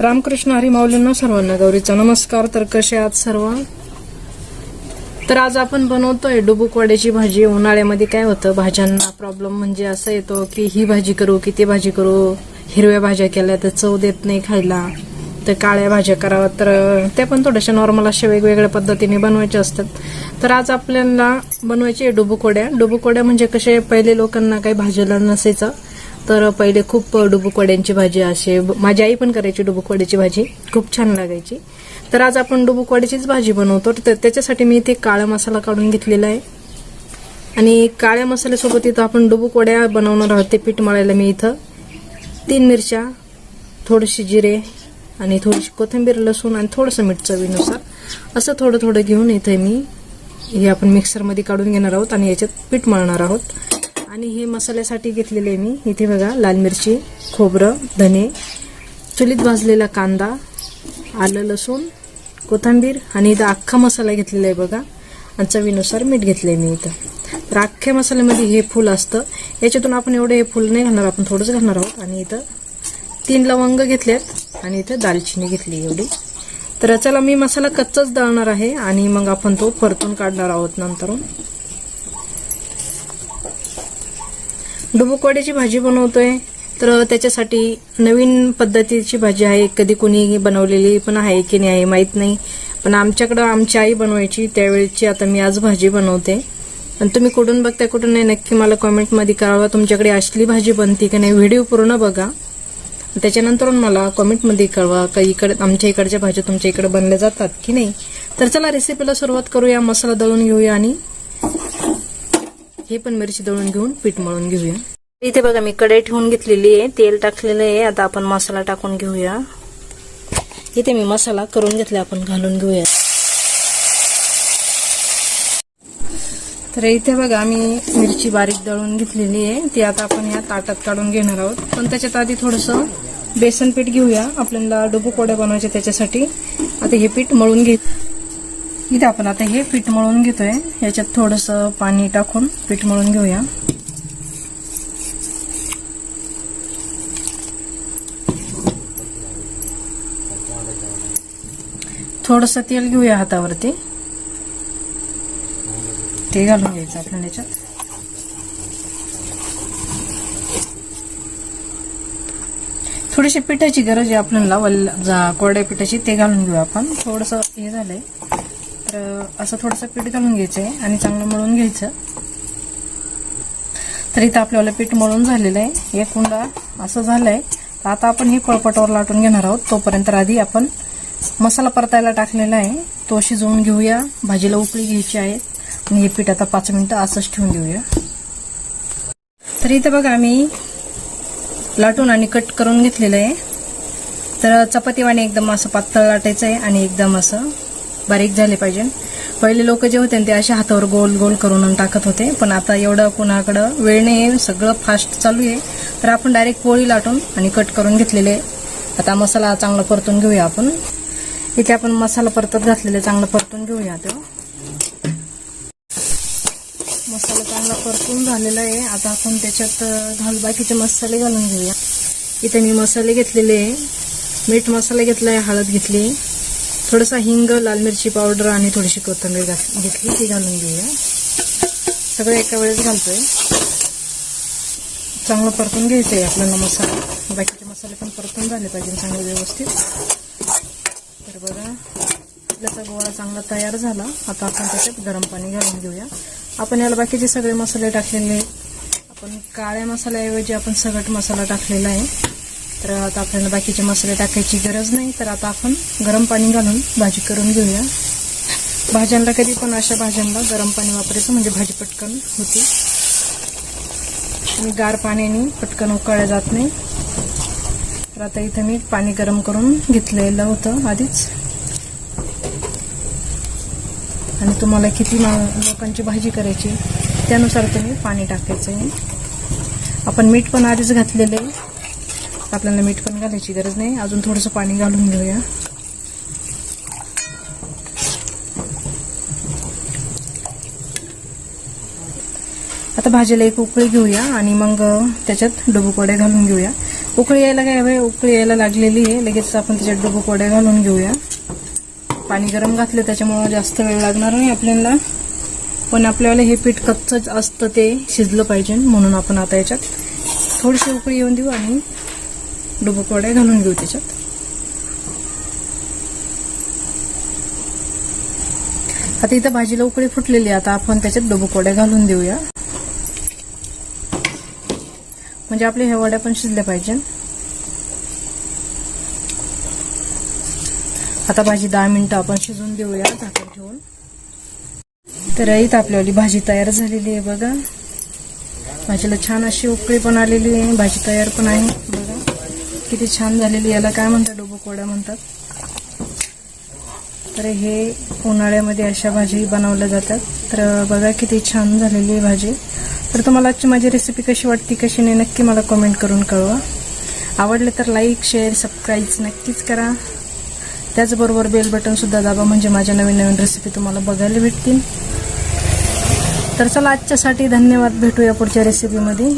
रामकृष्ण हरिमाऊलींना सर्वांना गौरीचा नमस्कार. तर कसे आहात सर्व? तर आज आपण बनवतोय डुबुकवाड्याची भाजी. उन्हाळ्यामध्ये काय होतं? भाज्यांना प्रॉब्लेम म्हणजे असं येतो की ही भाजी करू की ती भाजी करू. हिरव्या भाज्या केल्या तर चव देत नाही खायला. तर काळ्या भाज्या कराव्या तर त्या पण थोड्याशा नॉर्मल अशा वेगवेगळ्या पद्धतीने बनवायच्या असतात. तर आज आपल्याला बनवायची आहे डुबुकोड्या डुबुकोड्या म्हणजे कसे? पहिले लोकांना काही भाजीला नसायचं. तर पहिले खूप डुबुकवड्यांची भाजी असे माझी आई पण करायची डुबुकवड्याची भाजी. खूप छान लागायची. तर आज आपण डुबुकवड्याचीच भाजी बनवतो. तर त्याच्यासाठी मी इथे काळा मसाला काढून घेतलेला आहे. आणि काळ्या मसाल्यासोबत इथं आपण डुबुकवड्या बनवणार आहोत. ते पीठ मळायला मी इथं तीन मिरच्या थोडीशी जिरे आणि थोडीशी कोथिंबीर लसूण आणि थोडंसं मीठ चवीनुसार असं थोडं थोडं घेऊन इथे मी हे आपण मिक्सरमध्ये काढून घेणार आहोत आणि याच्यात पीठ मळणार आहोत. आणि हे मसाल्यासाठी घेतलेले मी. इथे बघा लाल मिरची खोबरं धने चुलीत भाजलेला कांदा आलं लसूण कोथिंबीर आणि इथं अख्खा मसाला घेतलेला आहे बघा. आणि चवीनुसार मीठ घेतलं आहे मी इथं. तर अख्ख्या मसाल्यामध्ये हे फूल असतं. याच्यातून आपण एवढं हे फूल नाही घालणार आपण थोडंच घालणार आहोत. आणि इथं तीन लवंग घेतलेत आणि इथं दालचिनी घेतली एवढी. तर चला मी मसाला कच्चाच दळणार आहे आणि मग आपण तो परतून काढणार आहोत नंतरून. डुबुकवाड्याची भाजी बनवतोय. तर त्याच्यासाठी नवीन पद्धतीची भाजी आहे. कधी कोणी बनवलेली पण आहे की नाही आहे माहीत नाही. पण आमच्याकडं आमची आई बनवायची. त्यावेळेची आता मी आज भाजी बनवते. पण तुम्ही कुठून बघताय कुठून नाही नक्की मला कॉमेंटमध्ये कळवा. तुमच्याकडे असली भाजी बनते की नाही व्हिडिओ पूर्ण बघा. त्याच्यानंतर मला कॉमेंटमध्ये कळवा का इकडे आमच्या इकडच्या भाज्या तुमच्या इकडे बनल्या जातात की नाही. तर चला रेसिपीला सुरुवात करूया. मसाला दळून घेऊया आणि हे पण मिरची दळून घेऊन पीठ मळून घेऊया. इथे बघा मी कढई ठेवून घेतलेली आहे. तेल टाकलेलं आहे. आता आपण मसाला टाकून घेऊया. इथे मी मसाला करून घेतला आपण घालून घेऊया. तर इथे बघा मी मिरची बारीक दळून घेतलेली आहे. ती आता आपण या ताटात काढून घेणार आहोत. पण त्याच्यात आधी थोडंसं बेसन पीठ घेऊया. आपल्याला डुबू कोड्या बनवायचे त्याच्यासाठी. आता हे पीठ मळून घे इथे आपण आता हे पीठ मळून घेतोय. याच्यात थोडंसं पाणी टाकून पीठ मळून घेऊया. थोडंसं तेल घेऊया हातावरती. ते घालून घ्यायचं आपल्याला याच्यात. थोडीशी पिठाची गरज आहे आपल्याला. वल्ल जा- कोरड्या पिठाची ते घालून घेऊ आपण. थोडंसं हे झालंय. तर असं थोडंसं पीठ घालून घ्यायचं आहे आणि चांगलं मळून घ्यायचं. तर इथं आपल्याला पीठ मळून झालेलं आहे. एक कुंडा असं झालंय. तर आता आपण हे पळपटावर लाटून घेणार आहोत. तोपर्यंत आधी आपण मसाला परतायला टाकलेला आहे. तो शिजवून घेऊया. भाजीला उकळी घ्यायची आहे. आणि हे पीठ आता पाच मिनिटं असंच ठेवून देऊया. तर इथं बघा आम्ही लाटून आणि कट करून घेतलेलं आहे. तर चपातीवाणी एकदम असं पातळ लाटायचं आहे आणि एकदम असं बारीक झाले पाहिजे. पहिले लोक जे होते ते अशा हातावर गोल गोल करून टाकत होते. पण आता एवढं कोणाकडं वेळ नाही सगळं फास्ट चालू आहे. तर आपण डायरेक्ट पोळी लाटून आणि कट करून घेतलेले. आता मसाला चांगला परतून घेऊया आपण. इथे आपण मसाला परतत घातलेले चांगलं परतून घेऊया तो. मसाला चांगला परतून झालेला आहे. आता आपण त्याच्यात घाल बाकीचे मसाले घालून घेऊया. इथे मी मसाले घेतलेले आहे. मीठ मसाला घेतला आहे हळद घेतली. थोडंसं हिंग लाल मिरची पावडर आणि थोडीशी कोथिंबीर घेतली ती घालून घेऊया. सगळं एका वेळेस घालतोय. चांगलं परतून घ्यायचं आहे आपल्याला मसाला. बाकीचे मसाले पण परतून झाले पाहिजे चांगले व्यवस्थित. तर बघा आपल्याचा गोळा चांगला तयार झाला. आता आपण त्याच्यात गरम पाणी घालून घेऊया. आपण याला बाकीचे सगळे मसाले टाकलेले. आहेत. आपण काळ्या मसाल्याऐवजी आपण सगट मसाला टाकलेला आहे. तर आता आपल्याला बाकीचे मसाले टाकायची गरज नाही. तर आता आपण गरम पाणी घालून भाजी करून घेऊया. भाज्यांना कधी पण अशा भाज्यांना गरम पाणी वापरायचं म्हणजे भाजी पटकन होती. आणि गार पाण्याने पटकन उकळल्या जात नाही. तर आता इथं मी पाणी गरम करून घेतलेलं होतं आधीच. आणि तुम्हाला किती मा- लोकांची भाजी करायची त्यानुसार तुम्ही पाणी टाकायचं आहे. आपण मीठ पण आधीच घातलेलं आहे. आपल्याला मीठ पण घालायची गरज नाही. अजून थोडंसं पाणी घालून घेऊया. आता भाजीला एक उकळी घेऊया आणि मग त्याच्यात डुबुकोड्या घालून घेऊया. उकळी यायला काय हवंय? उकळी यायला लागलेली आहे. लगेच आपण त्याच्यात डुबुक घालून घेऊया. पाणी गरम घातलं त्याच्यामुळं जास्त वेळ लागणार नाही आपल्याला. पण आपल्याला हे पीठ कच्चंच असतं ते शिजलं पाहिजे म्हणून आपण आता याच्यात थोडीशी उकळी येऊन देऊ आणि डुबुक वड्या घालून घेऊ त्याच्यात. आता इथं भाजीला उकळी फुटलेली आहे. आता आपण त्याच्यात डुबुक वड्या घालून देऊया. म्हणजे आपल्या ह्या वड्या पण शिजल्या पाहिजे. आता भाजी दहा मिनिटं आपण शिजून देऊया झाकण ठेवून. तर इथं आपल्यावाली भाजी तयार झालेली आहे बघा. भाजीला छान अशी उकळी पण आलेली आहे. भाजी तयार पण आहे. किती छान झालेली याला काय म्हणतात डोबोकोड्या म्हणतात. तर हे उन्हाळ्यामध्ये अशा भाजी बनवल्या जातात. तर बघा किती छान झालेली आहे भाजी. तर तुम्हाला आजची माझी रेसिपी कशी वाटते कशी नाही नक्की मला कमेंट करून कळवा. आवडले तर लाईक शेअर सबस्क्राईब नक्कीच करा. त्याचबरोबर बेल बटनसुद्धा दाबा म्हणजे माझ्या नवीन नवीन रेसिपी तुम्हाला बघायला भेटतील. तर चला आजच्यासाठी धन्यवाद. भेटूया पुढच्या रेसिपीमध्ये